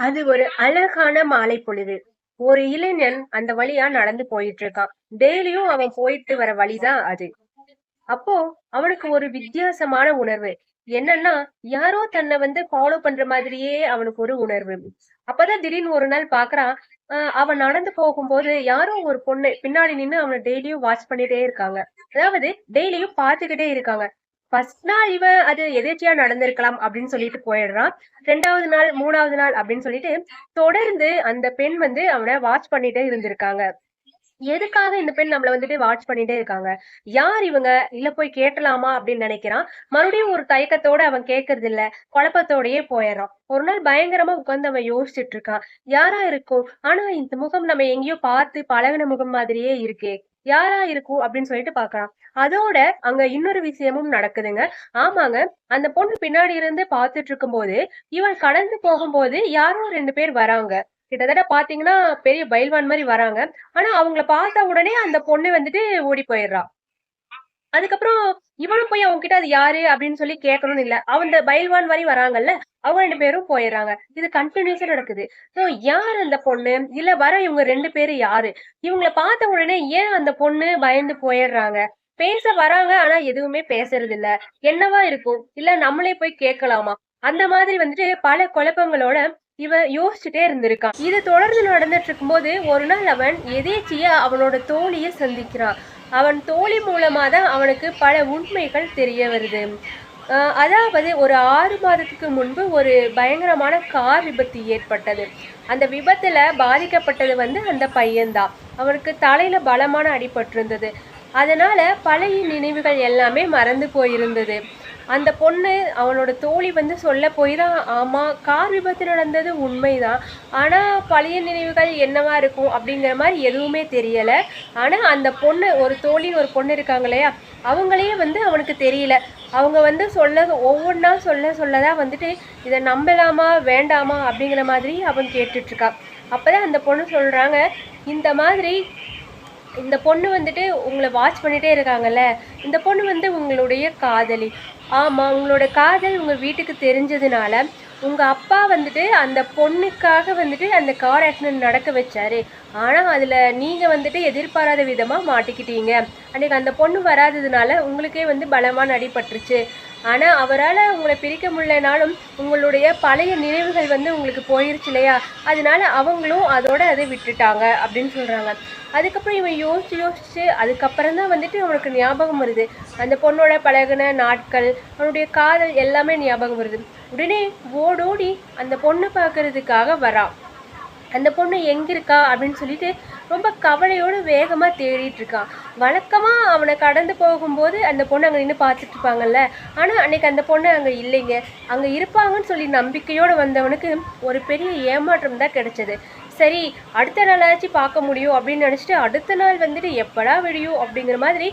அது ஒரு அழகான மாலை பொழுது. ஒரு இளைஞன் அந்த வழியா நடந்து போயிட்டு இருக்கான். டெய்லியும் அவன் போயிட்டு வர வழிதான் அது. அப்போ அவனுக்கு ஒரு வித்தியாசமான உணர்வு. என்னன்னா, யாரோ தன்னை வந்து ஃபாலோ பண்ற மாதிரியே அவனுக்கு ஒரு உணர்வு. அப்பதான் திடீர்னு ஒரு நாள் பாக்குறான் அவன் நடந்து போகும்போது யாரோ ஒரு பொண்ணு பின்னாடி நின்னு அவன டெய்லியும் வாட்ச் பண்ணிட்டே இருக்காங்க. அதாவது டெய்லியும் பார்த்துக்கிட்டே இருக்காங்க. ஃபர்ஸ்ட் நாள் இவன் அது எதேச்சியா நடந்திருக்கலாம் அப்படின்னு சொல்லிட்டு போயிடுறான். ரெண்டாவது நாள், மூணாவது நாள் அப்படின்னு சொல்லிட்டு தொடர்ந்து அந்த பெண் வந்து அவன வாட்ச் பண்ணிட்டே இருந்திருக்காங்க. எதுக்காக இந்த பெண் நம்மள வந்துட்டு வாட்ச் பண்ணிட்டே இருக்காங்க? யார் இவங்க? இல்ல போய் கேட்டலாமா அப்படின்னு நினைக்கிறான். மறுபடியும் ஒரு தயக்கத்தோட அவன் கேட்கறதில்ல. குழப்பத்தோடயே போயிடறான் ஒரு நாள் பயங்கரமா உட்கார்ந்து அவன் யோசிச்சுட்டு இருக்கான். யாரா இருக்கும்? ஆனா இந்த முகம் நம்ம எங்கேயோ பார்த்து பழகின முகம் மாதிரியே இருக்கே. யாரா இருக்கும்? அப்படின்னு சொல்லிட்டு பாக்கலாம் அதோட அங்க இன்னொரு விஷயமும் நடக்குதுங்க. ஆமாங்க. அந்த பொண்ணு பின்னாடி இருந்து பார்த்துட்டு இருக்கும்போது, இவன் கடந்து போகும்போது யாரோ ரெண்டு பேர் வராங்க. கிட்டத்தட்ட பாத்தீங்கன்னா பெரிய பயில்வான் மாதிரி வராங்க. ஆனா அவங்கள பார்த்த உடனே அந்த பொண்ணு வந்துட்டு ஓடி போயிடுறான் அதுக்கப்புறம் இவனும் போய் அவன்கிட்ட அது யாரு? அப்படின்னு சொல்லி கேட்கணும்னு இல்ல. அந்த பயில்வான் மாதிரி வராங்கல்ல, அவங்க ரெண்டு பேரும் போயிடுறாங்க இது கன்டினியூஸா நடக்குது. ஸோ யார் அந்த பொண்ணு? இல்ல வர இவங்க ரெண்டு பேரு யாரு? இவங்கள பார்த்த உடனே ஏன் அந்த பொண்ணு பயந்து போயிடுறாங்க பேச வராங்க. ஆனா எதுவுமே பேசுறதில்ல. என்னவா இருக்கும்? இல்ல நம்மளே போய் கேட்கலாமா? அந்த மாதிரி வந்துட்டு பல குழப்பங்களோட இவன் யோசிச்சுட்டே இருந்திருக்கான். இது தொடர்ந்து நடந்துட்டு இருக்கும்போது, ஒரு நாள் அவன் எதேச்சிய அவனோட தோழிய சந்திக்கிறான். அவன் தோழி மூலமா தான் அவனுக்கு பல உண்மைகள் தெரிய வருது. அதாவது ஒரு ஆறு மாதத்துக்கு முன்பு ஒரு பயங்கரமான கார் விபத்து ஏற்பட்டது. அந்த விபத்துல பாதிக்கப்பட்டது வந்து அந்த பையன்தான் அவனுக்கு தலையில பலமான அடிபட்டிருந்தது. அதனால பழைய நினைவுகள் எல்லாமே மறந்து போயிருந்தது. அந்த பொண்ணு அவனோட தோழி வந்து சொல்ல போய் தான், ஆமாம் கார் விபத்து நடந்தது உண்மைதான். ஆனால் பழைய நினைவுகள் என்னவா இருக்கும்? அப்படிங்கிற மாதிரி எதுவுமே தெரியலை ஆனால் அந்த பொண்ணு ஒரு தோழின்னு ஒரு பொண்ணு இருக்காங்க இல்லையா? அவங்களையே வந்து அவனுக்கு தெரியல. அவங்க வந்து சொல்ல ஒவ்வொன்றா சொல்ல சொல்ல தான் வந்துட்டு, இதை நம்பலாமா? வேண்டாமா? அப்படிங்கிற மாதிரி அவன் கேட்டுட்ருக்கான் அப்போ தான் அந்த பொண்ணு சொல்கிறாங்க இந்த மாதிரி இந்த பொண்ணு வந்துட்டு உங்களை வாட்ச் பண்ணிகிட்டே இருக்காங்கல்ல, இந்த பொண்ணு வந்து உங்களுடைய காதலி. ஆமாம் உங்களோட காதல் உங்கள் வீட்டுக்கு தெரிஞ்சதுனால, உங்கள் அப்பா வந்துட்டு அந்த பொண்ணுக்காக வந்துட்டு அந்த கார் ஆக்சிடென்ட் நடக்க வச்சாரு. ஆனால் அதில் நீங்கள் வந்துட்டு எதிர்பாராத விதமாக மாட்டிக்கிட்டீங்க. அன்னைக்கு அந்த பொண்ணு வராததுனால உங்களுக்கே வந்து பலமாக அடிபட்டுருச்சு. ஆனா அவரால உங்களை பிரிக்க முடியலனாலும், உங்களுடைய பழைய நினைவுகள் வந்து உங்களுக்கு போயிருச்சு இல்லையா? அதனால அவங்களும் அதோட அதை விட்டுட்டாங்க அப்படின்னு சொல்றாங்க. அதுக்கப்புறம் இவன் யோசிச்சு யோசிச்சு அதுக்கப்புறம் தான் வந்துட்டு அவனுக்கு ஞாபகம் வருது. அந்த பொண்ணோட பழகுன நாட்கள், அவனுடைய காதல் எல்லாமே ஞாபகம் வருது. உடனே ஓடோடி அந்த பொண்ணு பார்க்கறதுக்காக வரான். அந்த பொண்ணு எங்க இருக்கா? அப்படின்னு சொல்லிட்டு ரொம்ப கவலையோடு வேகமாக தேடிட்டு இருக்கான். வழக்கமாக அவனை கடந்து போகும்போது அந்த பொண்ணு அங்கே நின்று பார்த்துட்டு இருப்பாங்கல்ல. ஆனால் அன்னைக்கு அந்த பொண்ணு அங்கே இல்லைங்க. அங்கே இருப்பாங்கன்னு சொல்லி நம்பிக்கையோடு வந்தவனுக்கு ஒரு பெரிய ஏமாற்றம் தான் கிடைச்சது. சரி அடுத்த நாளாச்சும் பார்க்க முடியும் அப்படின்னு நினச்சிட்டு அடுத்த நாள் வந்துட்டு எப்படா விடியும்? அப்படிங்கிற மாதிரி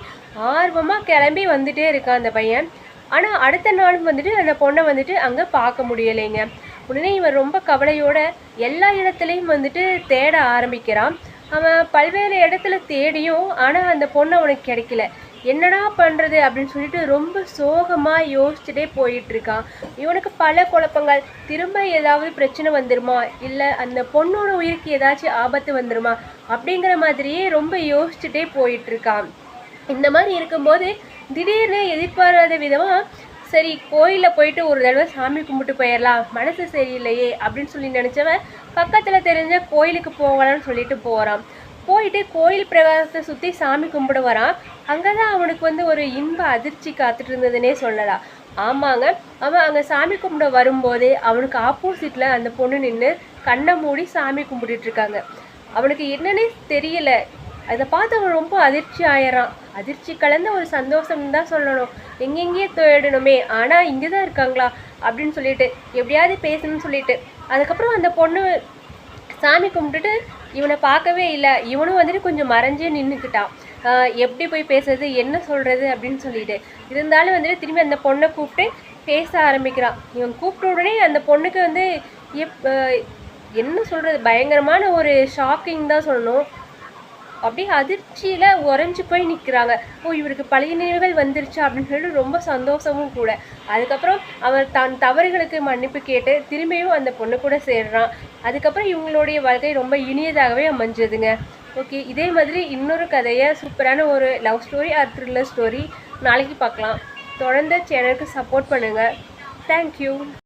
ஆர்வமாக கிளம்பி வந்துட்டே இருக்கான் அந்த பையன். ஆனால் அடுத்த நாளும் வந்துட்டு அந்த பொண்ணை வந்துட்டு அங்கே பார்க்க முடியலைங்க. உடனே இவன் ரொம்ப கவலையோட எல்லா இடத்துலையும் வந்துட்டு தேட ஆரம்பிக்கிறான். அவன் பல்வேறு இடத்துல தேடியும், ஆனால் அந்த பொண்ணு அவனுக்கு கிடைக்கல. என்னடா பண்ணுறது அப்படின்னு சொல்லிட்டு ரொம்ப சோகமாக யோசிச்சுட்டே போயிட்டுருக்கான் இவனுக்கு பல குழப்பங்கள். திரும்ப ஏதாவது பிரச்சனை வந்துருமா? இல்லை அந்த பொண்ணோட உயிருக்கு ஏதாச்சும் ஆபத்து வந்துருமா? அப்படிங்கிற மாதிரியே ரொம்ப யோசிச்சுட்டே போயிட்டுருக்கான் இந்த மாதிரி இருக்கும்போது, திடீர்னு எதிர்பாராத விதமாக சரி கோயிலில் போயிட்டு ஒரு தடவை சாமி கும்பிட்டு போயிடலாம் மனசு சரியில்லையே அப்படின்னு சொல்லி நினச்சவன் பக்கத்தில் தெரிஞ்ச கோயிலுக்கு போகலான்னு சொல்லிட்டு போகிறான் போயிட்டு கோயில் பிரகாசத்தை சுற்றி சாமி கும்பிட வரான். அங்கே தான் அவனுக்கு வந்து ஒரு இன்ப அதிர்ச்சி காத்துட்டு இருந்ததுன்னே சொல்லலாம். ஆமாங்க. அவன் அங்கே சாமி கும்பிட வரும்போதே, அவனுக்கு ஆப்போசிட்டில் அந்த பொண்ணு நின்று கண்ணை மூடி சாமி கும்பிட்டுட்டு இருக்காங்க. அவனுக்கு என்னன்னே தெரியல. அதை பார்த்து அவன் ரொம்ப அதிர்ச்சி ஆயிடறான் அதிர்ச்சி கலந்த ஒரு சந்தோஷம்னு தான் சொல்லணும். எங்கெங்கேயோ தேடணுமே, ஆனால் இங்கே தான் இருக்காங்களா? அப்படின்னு சொல்லிட்டு, எப்படியாவது பேசணும்னு சொல்லிட்டு. அதுக்கப்புறம் அந்த பொண்ணு சாமி கும்பிட்டுட்டு இவனை பார்க்கவே இல்லை இவனும் வந்துட்டு கொஞ்சம் மறைஞ்சே நின்றுக்கிட்டான் எப்படி போய் பேசுறது? என்ன சொல்கிறது அப்படின்னு சொல்லிட்டு. இருந்தாலும் வந்துட்டு திரும்பி அந்த பொண்ணை கூப்பிட்டு பேச ஆரம்பிக்கிறான். இவன் கூப்பிட்ட உடனே அந்த பொண்ணுக்கு வந்து எப் என்ன சொல்கிறது பயங்கரமான ஒரு ஷாக்கிங் தான் சொல்லணும். அப்படியே அதிர்ச்சியில் உறைஞ்சி போய் நிற்கிறாங்க ஓ இவருக்கு பழைய நினைவுகள் வந்துருச்சு அப்படின்னு சொல்லிட்டு ரொம்ப சந்தோஷமும் கூட. அதுக்கப்புறம் அவர் தன் தவறுகளுக்கு மன்னிப்பு கேட்டு திரும்பியும் அந்த பொண்ணு கூட சேர்றான். அதுக்கப்புறம் இவங்களுடைய வாழ்க்கை ரொம்ப இனியதாகவே அமைஞ்சதுங்க. ஓகே இதே மாதிரி இன்னொரு கதையை சூப்பரான ஒரு love story or thriller story நாளைக்கு பார்க்கலாம். தொடர்ந்து சேனலுக்கு சப்போர்ட் பண்ணுங்கள் தேங்க்யூ